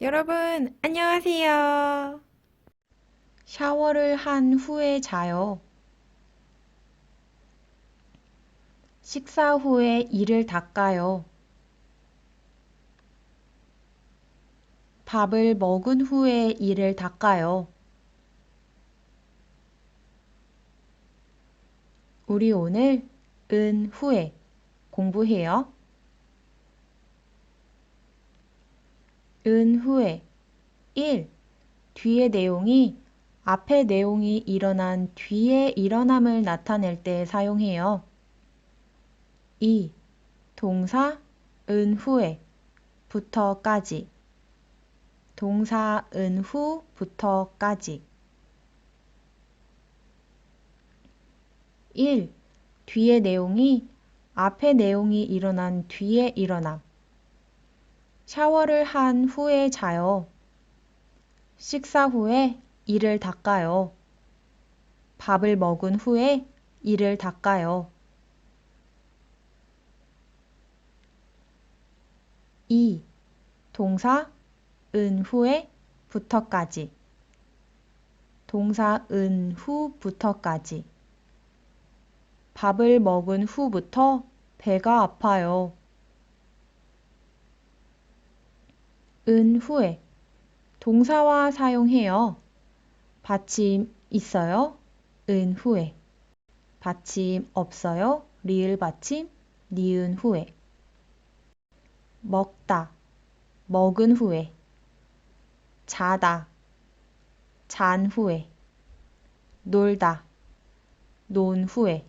여러분, 안녕하세요. 샤워를 한 후에 자요. 식사 후에 이를 닦아요. 밥을 먹은 후에 이를 닦아요. 우리 오늘 은 후에 공부해요. 은 후에 1. 뒤의 내용이 앞의 내용이 일어난 뒤의 일어남을 나타낼 때 사용해요. 2. 동사 은 후에 부터까지 동사 은 후부터까지 1. 뒤의 내용이 앞의 내용이 일어난 뒤에 일어남 샤워를 한 후에 자요. 식사 후에 이를 닦아요. 밥을 먹은 후에 이를 닦아요. 2. 동사 은 후에 부터까지 동사 은 후부터까지 밥을 먹은 후부터 배가 아파요. 은 후에 동사와 사용해요. 받침 있어요? 은 후에. 받침 없어요? 리을 받침? 니은 후에. 먹다. 먹은 후에. 자다. 잔 후에. 놀다. 논 후에.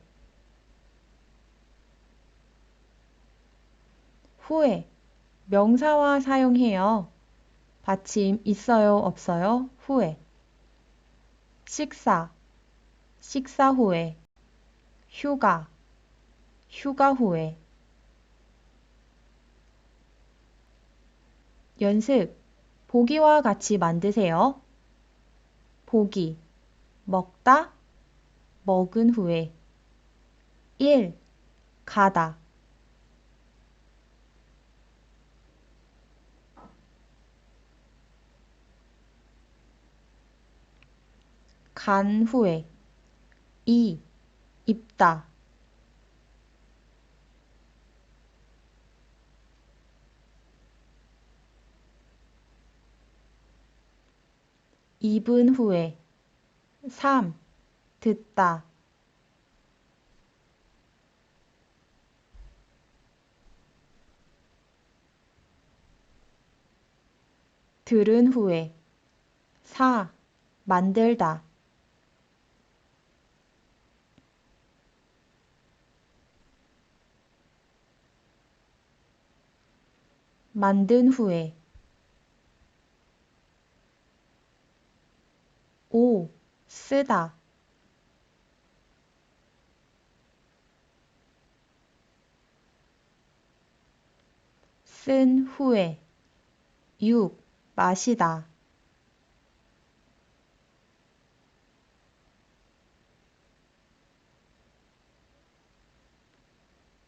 후에 명사와 사용해요. 받침 있어요, 없어요? 후에. 식사, 식사 후에. 휴가, 휴가 후에. 연습, 보기와 같이 만드세요. 보기, 먹다, 먹은 후에. 1. 가다. 간 후에 2. 입다 입은 후에 3. 듣다 들은 후에 4. 만들다 만든 후에 5. 쓰다 쓴 후에 6. 마시다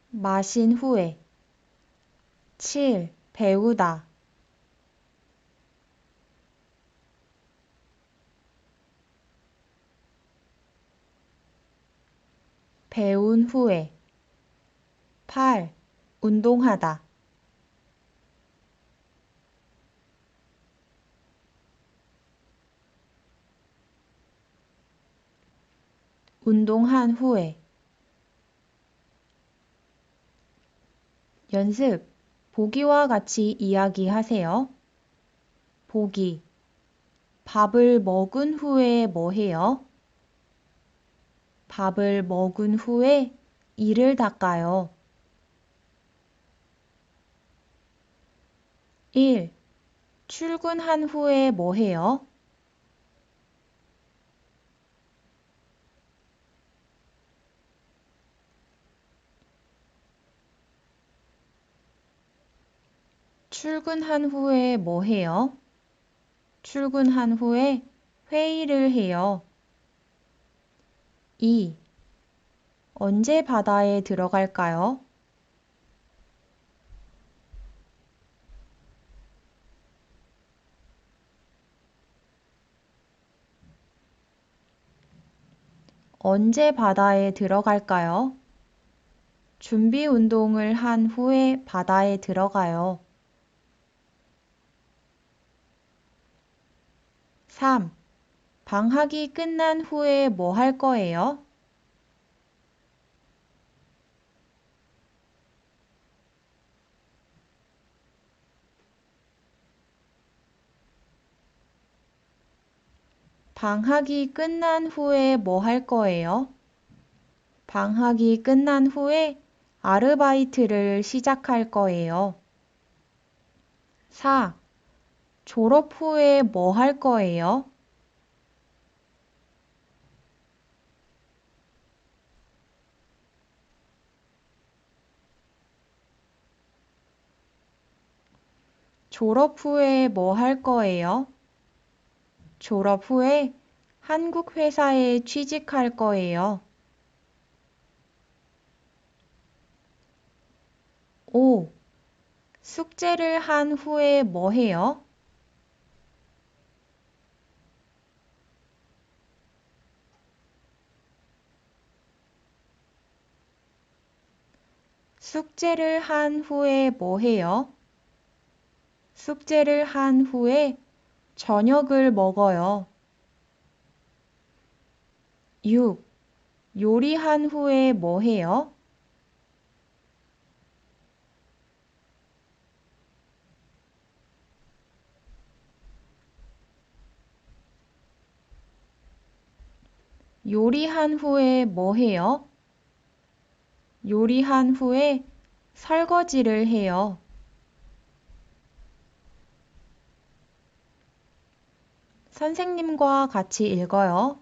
마신 후에 7. 배우다 배운 후에 8. 운동하다 운동한 후에 연습 보기와 같이 이야기하세요. 보기 밥을 먹은 후에 뭐 해요? 밥을 먹은 후에 이를 닦아요. 1. 출근한 후에 뭐 해요? 출근한 후에 뭐 해요? 출근한 후에 회의를 해요. 2. 언제 바다에 들어갈까요? 언제 바다에 들어갈까요? 준비 운동을 한 후에 바다에 들어가요. 3. 방학이 끝난 후에 뭐 할 거예요? 방학이 끝난 후에 뭐 할 거예요? 방학이 끝난 후에 아르바이트를 시작할 거예요. 4. 졸업 후에 뭐 할 거예요? 졸업 후에 뭐 할 거예요? 졸업 후에 한국 회사에 취직할 거예요. 5. 숙제를 한 후에 뭐 해요? 숙제를 한 후에 뭐 해요? 숙제를 한 후에 저녁을 먹어요. 6. 요리한 후에 뭐 해요? 요리한 후에 뭐 해요? 요리한 후에 설거지를 해요. 선생님과 같이 읽어요.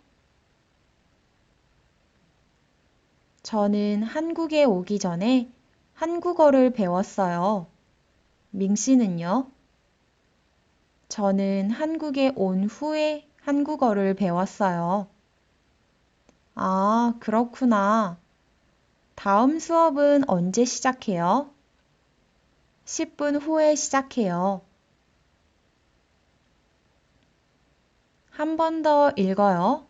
저는 한국에 오기 전에 한국어를 배웠어요. 밍 씨는요? 저는 한국에 온 후에 한국어를 배웠어요. 아, 그렇구나. 다음 수업은 언제 시작해요? 10분 후에 시작해요. 한 번 더 읽어요.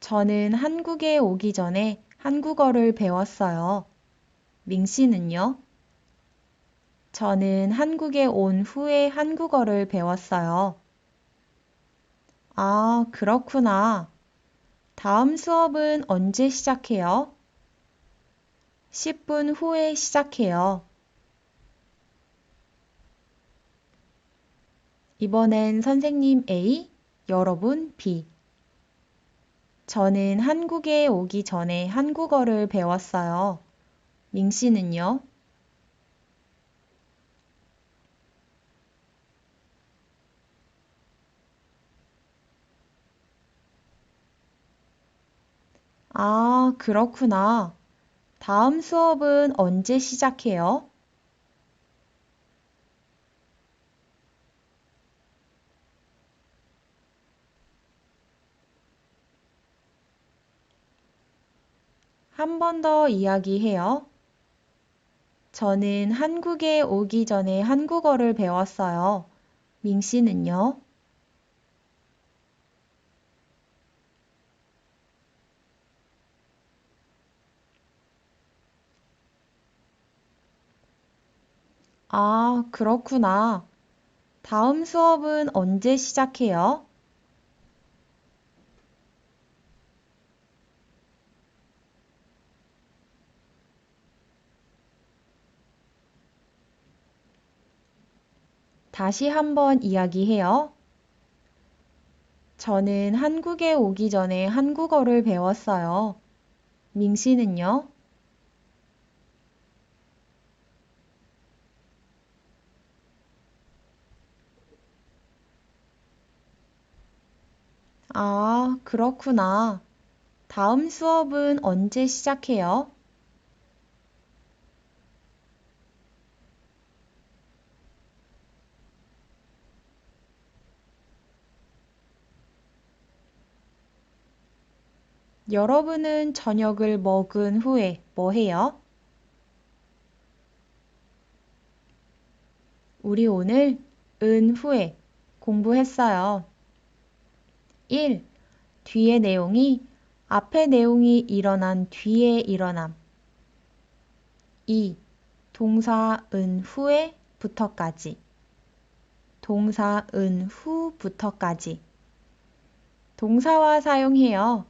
저는 한국에 오기 전에 한국어를 배웠어요. 밍 씨는요? 저는 한국에 온 후에 한국어를 배웠어요. 아, 그렇구나. 다음 수업은 언제 시작해요? 10분 후에 시작해요. 이번엔 선생님 A, 여러분 B. 저는 한국에 오기 전에 한국어를 배웠어요. 밍 씨는요? 아, 그렇구나. 다음 수업은 언제 시작해요? 한 번 더 이야기해요. 저는 한국에 오기 전에 한국어를 배웠어요. 밍 씨는요? 아, 그렇구나. 다음 수업은 언제 시작해요? 다시 한번 이야기해요. 저는 한국에 오기 전에 한국어를 배웠어요. 밍 씨는요? 아, 그렇구나. 다음 수업은 언제 시작해요? 여러분은 저녁을 먹은 후에 뭐 해요? 우리 오늘 은 후에 공부했어요. 1. 뒤의 내용이 앞의 내용이 일어난 뒤에 일어남. 2. 동사 은 후에 부터까지. 동사 은 후부터까지. 동사와 사용해요.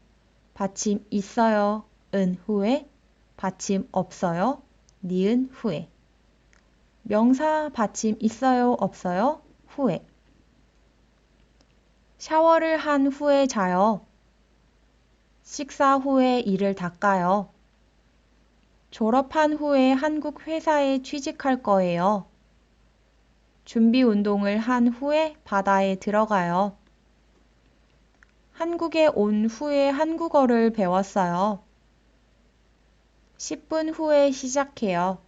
받침 있어요. 은 후에. 받침 없어요. 니은 후에. 명사 받침 있어요. 없어요. 후에. 샤워를 한 후에 자요. 식사 후에 이를 닦아요. 졸업한 후에 한국 회사에 취직할 거예요. 준비 운동을 한 후에 바다에 들어가요. 한국에 온 후에 한국어를 배웠어요. 10분 후에 시작해요.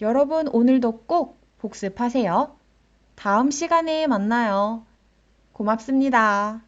여러분 오늘도 꼭 복습하세요. 다음 시간에 만나요. 고맙습니다.